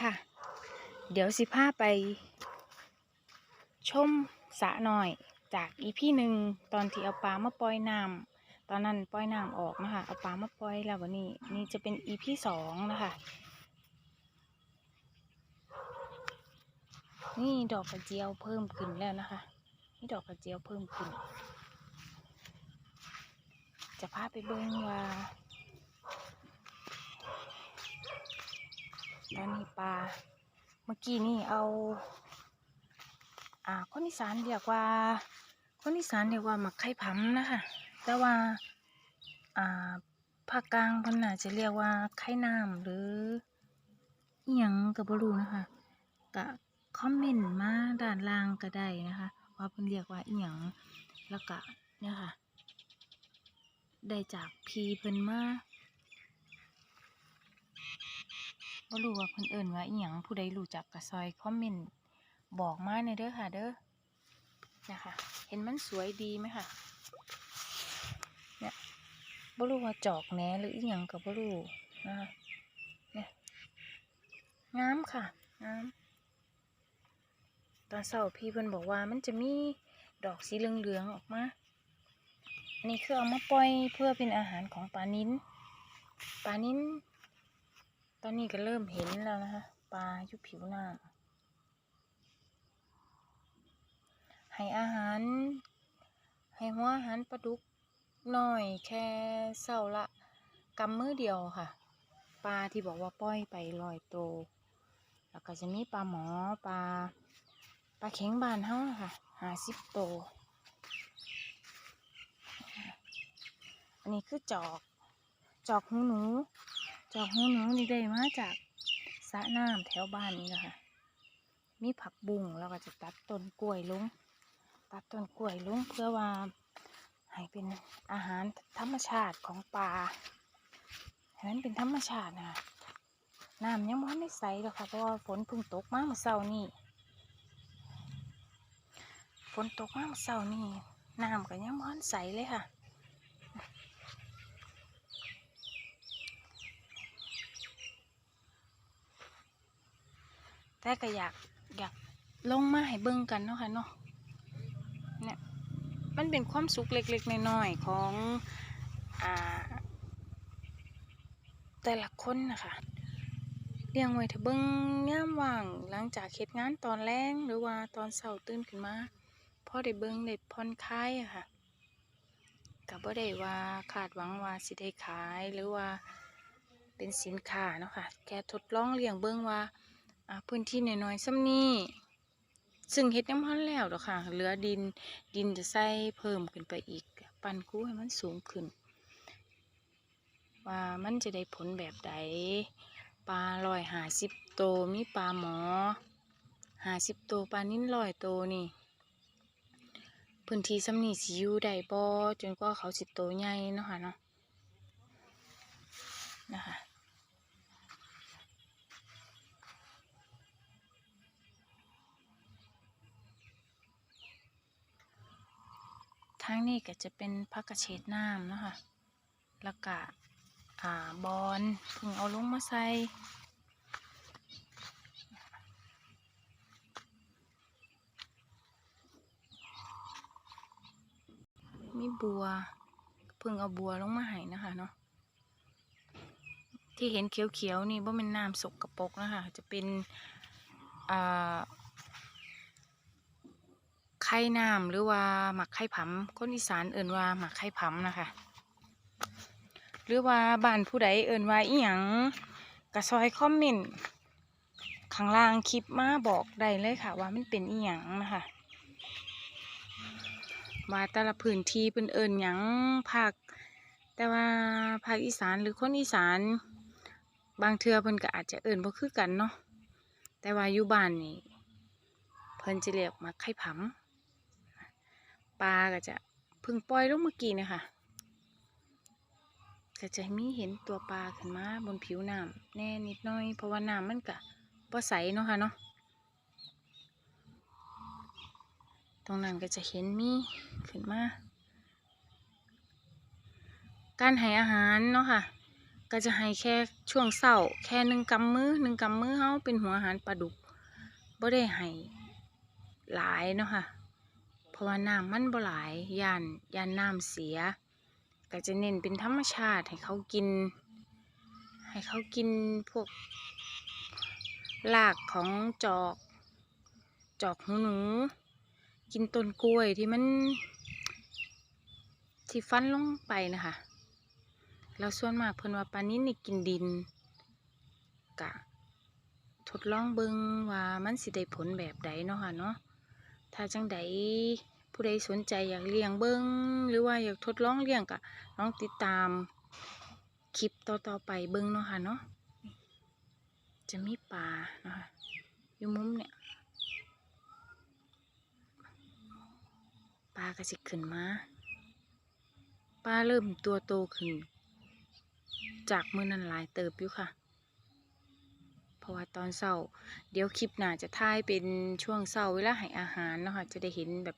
ค่ะ เดี๋ยวสิพาไป ชมสะหน่อยจากอีพี่หนึ่งตอนที่เอาปลามาปล่อยน้ำตอนนั้นปล่อยน้ำออกนะคะเอาปลามาปล่อยแล้ววันนี้นี่จะเป็นอีพี่สองนะคะนี่ดอกกระเจียวเพิ่มขึ้นแล้วนะคะนี่ดอกกระเจียวเพิ่มขึ้น จะพาไปเบิ่งว่า ตอนนี้ปลา เมื่อกี้นี่เอา อ่าคนอีสานเรียกว่า คนอีสานเรียกว่าหมักไข่ผำนะคะ แต่ว่า อ่าภาคกลางเพิ่นน่าจะเรียกว่าไข่น้ำหรืออีหยังก็บ่รู้นะคะก็คอมเมนต์มาด้านล่างก็ได้นะคะ ว่าเพิ่นเรียกว่าเอียงแล้วก็เนี่ยค่ะ ได้จากพีเพิ่นมา บ่รู้ว่าเพิ่นเอิ้นว่าอีหยังผู้ใดรู้จักก็ซอยคอมเมนต์บอกมาในเด้อค่ะเด้อนะคะ เห็นมันสวยดีไหมคะเนี่ยบ่รู้ว่าจอกแหนหรืออีหยังก็บ่รู้นะคะเนี่ยงามค่ะงามตอนเช้าพี่เพิ่นบอกว่ามันจะมีดอกสีเหลืองๆออกมาอันนี้คือเอามาปล่อยเพื่อเป็นอาหารของปลานิ้นปลานิ้น ตอนนี้ก็เริ่มเห็นแล้วนะคะปลาอยู่ผิวน้ำให้อาหาร ให้หัวอาหารปลาดุกหน่อยแค่เศร้าละกำมือเดียวค่ะ ปลาที่บอกว่าปล่อยไปลอยโต แล้วก็จะมีปลาหมอปลาปลาเข็งบานเฮาค่ะห้าสิบโตวอันนี้คือจอก จอกหูหนู จอกหูหนูนี่ได้มาจากสระน้ำแถวบ้านนี่แหละค่ะมีผักบุ้งแล้วก็จะตัดต้นกล้วยลง ตัดต้นกล้วยลงเพื่อว่าให้เป็นอาหารธรรมชาติของปลาให้มันเป็นธรรมชาตินะน้ำยังไม่ได้ใสหรอกค่ะเพราะว่าฝนเพิ่งตกมาเมื่อเช้านี่ฝนตกมาเมื่อเช้านี่น้ำก็ยังไม่ใสเลยค่ะ แต่ก็อยากอยากลงมาให้เบิ่งกันเนาะค่ะเนาะเนี่ยมันเป็นความสุขเล็กๆน้อยๆของอ่าแต่ละคนนะคะเลี้ยงไว้ถ้าเบิ่งย่ามว่างหลังจากเฮ็ดงานตอนแรงหรือว่าตอนเช้าตื่นขึ้นมาพอได้เบิ่งได้ผ่อนคลายอะค่ะก็บ่ได้ว่าคาดหวังว่าสิได้ขายหรือว่าเป็นสินค้าเนาะค่ะแค่ทดลองเลี้ยงเบิ่งว่า อ่าพื้นที่น้อยๆซ้ำนี่ซึ่งเฮ็ดน้ำพันแล้วดอกค่ะ เหลือดินดินจะใส่เพิ่มขึ้นไปอีก ปั่นคู่ให้มันสูงขึ้น ว่ามันจะได้ผลแบบใดปลาลอยหาสิบโตวมีปลาหมอหาสิบโตวปลานิ้นลอยโตนี่พื้นที่ซ้ำนี่สิยูได้บ่จนกว่าเขาสิโตใหญ่เนาะค่ะเนาะนะคะางนี้ก็จะเป็นพักกระเฉดน้ำเนาะคะแล้วก็อ่าบอนเพิ่งเอาลงมาใส่มีบัวเพิ่งเอาบัวลงมาให้นะคะเนาะที่เห็นเขียวๆนี่ว่าเป็นน้ำสกกระปกนะคะจะเป็นอ่า ไข่น้ำหรือว่าหมักไข่ผำคนอีสานเอิ่นว่าหมักไข่ผำนะคะ หรือว่าบ้านผู้ใดเอิ่นว่าอีหยังกระซอยคอมเมนต์ข้างล่างคลิปมาบอกได้เลยค่ะ ว่ามันเป็นอีหยังนะคะว่าแต่ละพื้นที่เป็นเอิ่นหยังภาคแต่ว่าภาคอีสานหรือคนอีสาน บางเทือเพิ่นก็อาจจะเอิ่นบ่คือกันเนาะแต่ว่าอยู่บ้านนี่เพิ่นจะเรียกหมักไข่ผำป ลาก็จะพึ่งปล่อยลงเมื่อกี้นะคะก็จะมีเห็นตัวปลาขึ้นมาบนผิวน้ำแน่นิดน่อยเพราะว่าน้ำมันก็บ่ใสเนาะค่ะเนาะตรงนั้นก็จะเห็นมีขึ้นมาการให้อาหารเนาะค่ะ ก็จะให้แค่ช่วงเช้า แค่หนึ่งกำมือหนึ่งกำมือเฮาเป็นหัวอาหารปลาดุกบ่ได้ให้หลายเนาะค่ะ เพราะว่าน้ำมันบ่หลายย่านย่านน้ำเสีย ก็จะเน้นเป็นธรรมชาติให้เขากิน ให้เขากินพวกรากของจอก จอกหูหนู กินต้นกล้วยที่มันที่ฟันลงไปนะคะแล้วส่วนมากเพิ่นว่าปลานิ้นนี่กินดินกะ ทดลองเบิ่งว่ามันสิได้ผลแบบใดเนาะค่ะเนาะ ถ้าจังใดผู้ใดสนใจอยากเลี้ยงเบิ่งหรือว่าอยากทดลองเลี้ยงก็ลองติดตามคลิปต่อๆไปเบิ่งเนาะค่ะเนาะจะมีปลาเนาะคะอยู่มุมเนี่ยปลาก็สิขึ้นมาปลาเริ่มตัวโตขึ้น จากมือนั้นหลายเติบอยู่ค่ะ เพราะว่าตอนเศร้า เดี๋ยวคลิปหน้าจะถ่ายเป็นช่วงเศร้าเวลาให้อาหารเนาะค่ะจะได้เห็นแบบ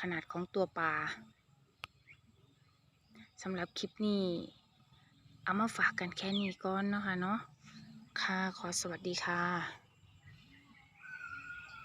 ขนาดของตัวปลาสำหรับคลิปนี้เอามาฝากกันแค่นี้ก่อนเนาะค่ะเนาะค่ะขอสวัสดีค่ะ